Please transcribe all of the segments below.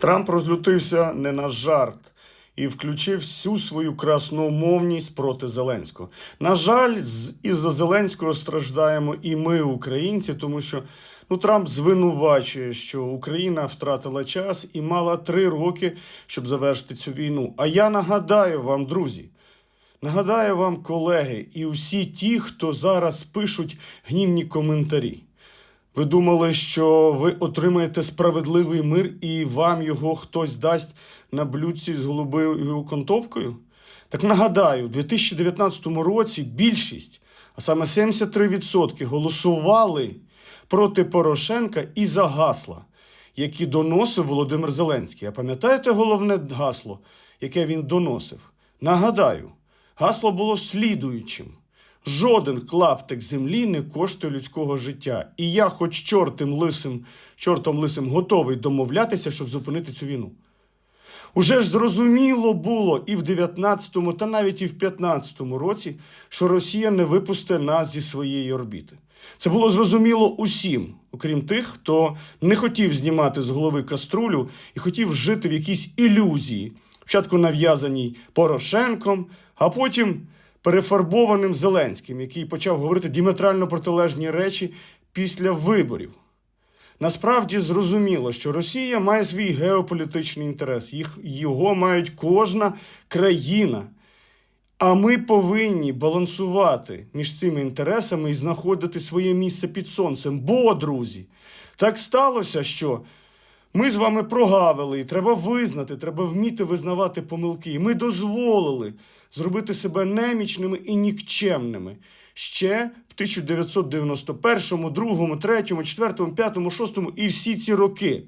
Трамп розлютився не на жарт і включив всю свою красномовність проти Зеленського. На жаль, з- із-за Зеленського страждаємо і ми, українці, тому що ну, Трамп звинувачує, що Україна втратила час і мала три роки, щоб завершити цю війну. А я нагадаю вам, друзі. Нагадаю вам, колеги, і усі ті, хто зараз пишуть гнівні коментарі. Ви думали, що ви отримаєте справедливий мир і вам його хтось дасть на блюдці з голубою контовкою? Так нагадаю, у 2019 році більшість, а саме 73% голосували проти Порошенка і за гасла, які доносив Володимир Зеленський. А пам'ятаєте головне гасло, яке він доносив? Нагадаю, гасло було слідуючим. Жоден клаптик землі не коштує людського життя. І я, хоч чортим лисим, чортом лисим, готовий домовлятися, щоб зупинити цю війну. Уже ж зрозуміло було і в 19-му, та навіть і в 15-му році, що Росія не випусте нас зі своєї орбіти. Це було зрозуміло усім, окрім тих, хто не хотів знімати з голови каструлю і хотів жити в якійсь ілюзії, спочатку нав'язаній Порошенком, а потім перефарбованим Зеленським, який почав говорити діаметрально протилежні речі після виборів. Насправді зрозуміло, що Росія має свій геополітичний інтерес. Їх, його мають кожна країна. А ми повинні балансувати між цими інтересами і знаходити своє місце під сонцем. Бо, друзі, так сталося, що ми з вами прогавили, і треба визнати, треба вміти визнавати помилки. І ми дозволили зробити себе немічними і нікчемними ще в 1991, 2, 3, 4, 5, 6 і всі ці роки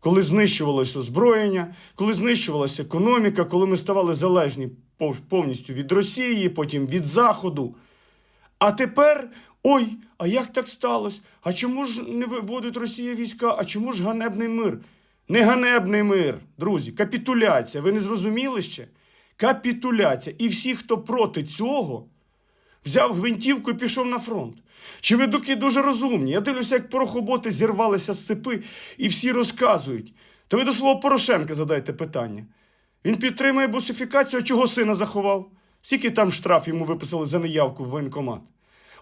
коли знищувалося озброєння, коли знищувалася економіка, коли ми ставали залежні повністю від Росії, потім від Заходу. А тепер, ой, а як так сталося? А чому ж не виводить Росія війська? А чому ж ганебний мир? Не ганебний мир, друзі, капітуляція. Ви не зрозуміли ще? Капітуляція. І всі, хто проти цього, взяв гвинтівку і пішов на фронт. Чи ви доки дуже розумні? Я дивлюся, як порохоботи зірвалися з цепи і всі розказують. Та ви до свого Порошенка задайте питання. Він підтримує бусифікацію, а чого сина заховав? Скільки там штраф йому виписали за неявку в воєнкомат?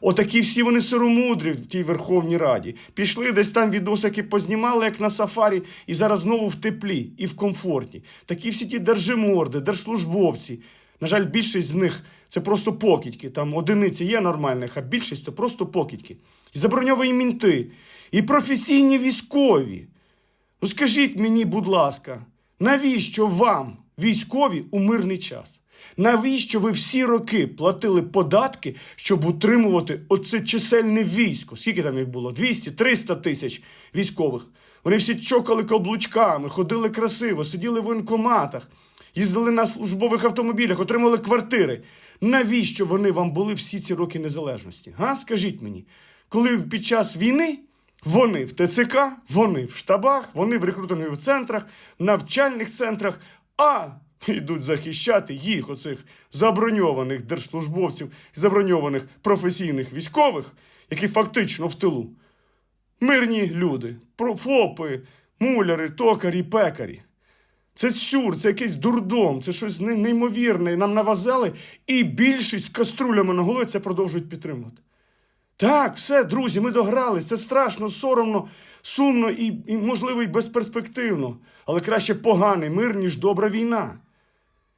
Отакі всі вони сиромудрі в тій Верховній Раді. Пішли десь там відосики познімали, як на сафарі, і зараз знову в теплі і в комфорті. Такі всі ті держиморди, держслужбовці. На жаль, більшість з них це просто покидьки. Там одиниці є нормальних, а більшість це просто покидьки. І заброньовані мінти, і професійні військові. Ну скажіть мені, будь ласка, навіщо вам, військові, у мирний час? Навіщо ви всі роки платили податки, щоб утримувати оце чисельне військо? Скільки там їх було? 200, 300 тисяч військових. Вони всі чокали каблучками, ходили красиво, сиділи в воєнкоматах, їздили на службових автомобілях, отримали квартири. Навіщо вони вам були всі ці роки незалежності? Га? Скажіть мені, коли під час війни вони в ТЦК, вони в штабах, вони в рекрутингових центрах, навчальних центрах, а йдуть захищати їх, оцих заброньованих держслужбовців, заброньованих професійних військових, які фактично в тилу. Мирні люди, про- ФОПи, муляри, токарі, пекарі. Це сюр, це якийсь дурдом, це щось неймовірне. Нам навазали, і більшість з каструлями на голові це продовжують підтримувати. Так, все, друзі, ми догрались. Це страшно, соромно, сумно і, і можливо, і безперспективно. Але краще поганий мир, ніж добра війна.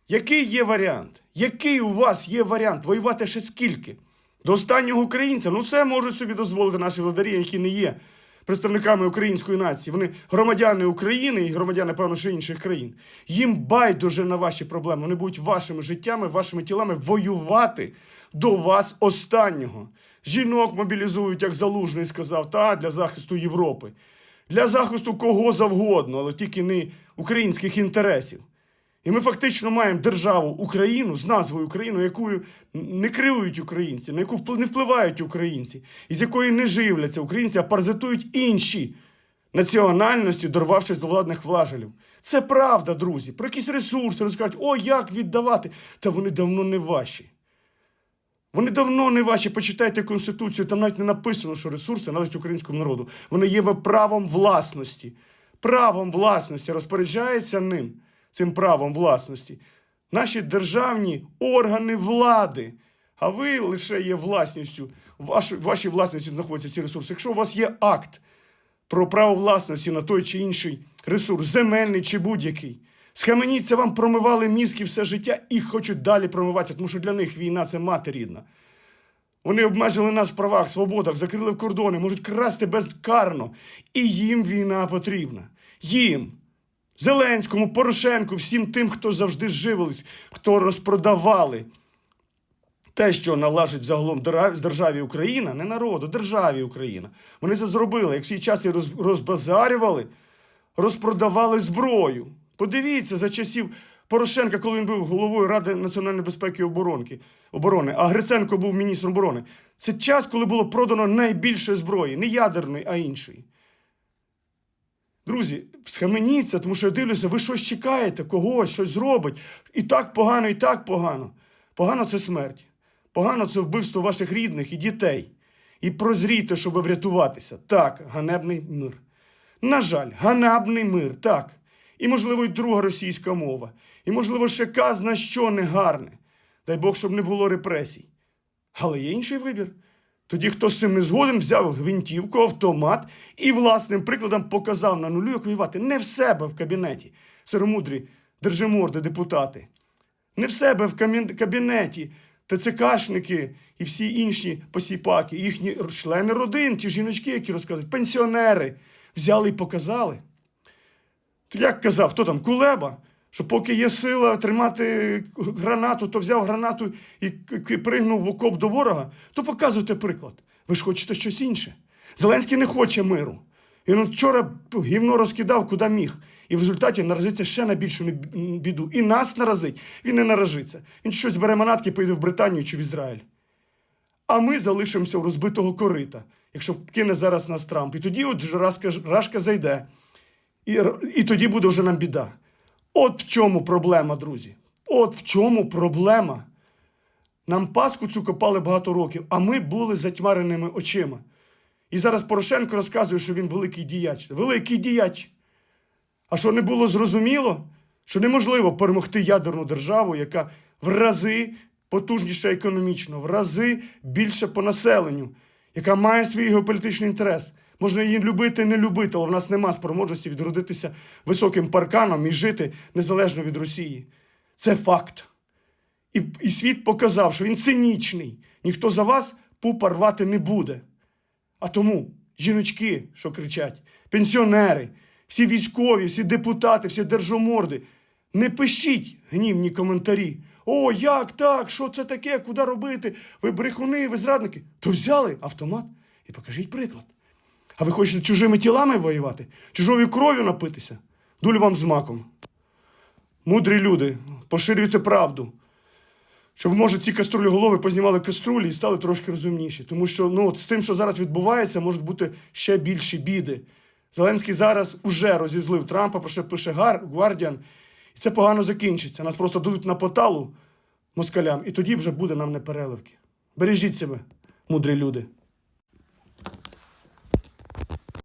Який є варіант? Який у вас є варіант? Воювати ще скільки? До останнього українця. Ну, це можуть собі дозволити наші владарі, які не є представниками української нації. Вони громадяни України і громадяни, певно, ще інших країн. Їм байдуже на ваші проблеми. Вони будуть вашими життями, вашими тілами воювати до вас останнього. Жінок мобілізують, як Залужний сказав, та для захисту Європи. Для захисту кого завгодно, але тільки не українських інтересів. І ми фактично маємо державу Україну з назвою Україну, якою не керують українці, на яку не впливають українці, і з якої не живляться українці, а паразитують інші національності, дорвавшись до владних влажелів. Це правда, друзі. Про якісь ресурси розкажуть, о, як віддавати. Та вони давно не ваші. Вони давно не ваші. Почитайте Конституцію, там навіть не написано, що ресурси належать українському народу. Вони є правом власності. правом власності, розпоряджається ним, цим правом власності, наші державні органи влади. А ви лише є власністю, в вашій власності знаходяться ці ресурси. Якщо у вас є акт про право власності на той чи інший ресурс, земельний чи будь-який, схаменіться вам промивали мізки все життя і хочуть далі промиватися, тому що для них війна це мати рідна. Вони обмежили нас в правах, свободах, закрили в кордони, можуть красти безкарно. І їм війна потрібна. Їм. Зеленському, Порошенку, всім тим, хто завжди живились, хто розпродавали те, що належить загалом державі Україна, не народу, державі Україна. Вони це зробили, як в свій час розбазарювали, розпродавали зброю. Подивіться за часів Порошенка, коли він був головою Ради національної безпеки і оборонки, оборони, а Гриценко був міністром оборони. Це час, коли було продано найбільше зброї, не ядерної, а іншої. Друзі, схаменіться, тому що я дивлюся, ви щось чекаєте, когось, щось зробить. І так погано, і так погано. Погано це смерть. Погано це вбивство ваших рідних і дітей. І прозрійте, щоб врятуватися. Так, ганебний мир. На жаль, ганебний мир, так. І, можливо, й друга російська мова. І, можливо, ще казна що негарне. Дай Бог, щоб не було репресій. Але є інший вибір. Тоді, хто з цим не згоден, взяв гвинтівку, автомат і власним прикладом показав на нулю, як воювати не в себе в кабінеті. Сиромудрі держиморди, депутати. Не в себе в кабінеті. ТЦКшники і всі інші посіпаки, їхні члени родин, ті жіночки, які розказують, пенсіонери взяли і показали. Як казав, хто там, Кулеба? Що поки є сила тримати гранату, то взяв гранату і пригнув в окоп до ворога, то показуйте приклад. Ви ж хочете щось інше. Зеленський не хоче миру. Він вчора гівно розкидав, куди міг. І в результаті наразиться ще на більшу біду. І нас наразить, він не наражиться. Він щось бере манатки, поїде в Британію чи в Ізраїль. А ми залишимося у розбитого корита, якщо кине зараз нас Трамп. І тоді от Рашка, Рашка зайде. І, і тоді буде вже нам біда. От в чому проблема, друзі. От в чому проблема. Нам паску цю копали багато років, а ми були затьмареними очима. І зараз Порошенко розказує, що він великий діяч. Великий діяч. А що не було зрозуміло, що неможливо перемогти ядерну державу, яка в рази потужніша економічно, в рази більше по населенню, яка має свій геополітичний інтерес. Можна її любити, не любити, але в нас нема спроможності відродитися високим парканом і жити незалежно від Росії. Це факт. І, і світ показав, що він цинічний. Ніхто за вас пупа рвати не буде. А тому жіночки, що кричать, пенсіонери, всі військові, всі депутати, всі держоморди, не пишіть гнівні коментарі. О, як так? Що це таке? Куди робити? Ви брехуни, ви зрадники. То взяли автомат і покажіть приклад. А ви хочете чужими тілами воювати? Чужою кров'ю напитися? Дуль вам з маком. Мудрі люди, поширюйте правду. Щоб, може, ці каструлі голови познімали каструлі і стали трошки розумніші. Тому що ну, от з тим, що зараз відбувається, можуть бути ще більші біди. Зеленський зараз уже розізлив Трампа, про що пише Гар, Гвардіан. І це погано закінчиться. Нас просто дадуть на поталу москалям, і тоді вже буде нам непереливки. Бережіть себе, мудрі люди.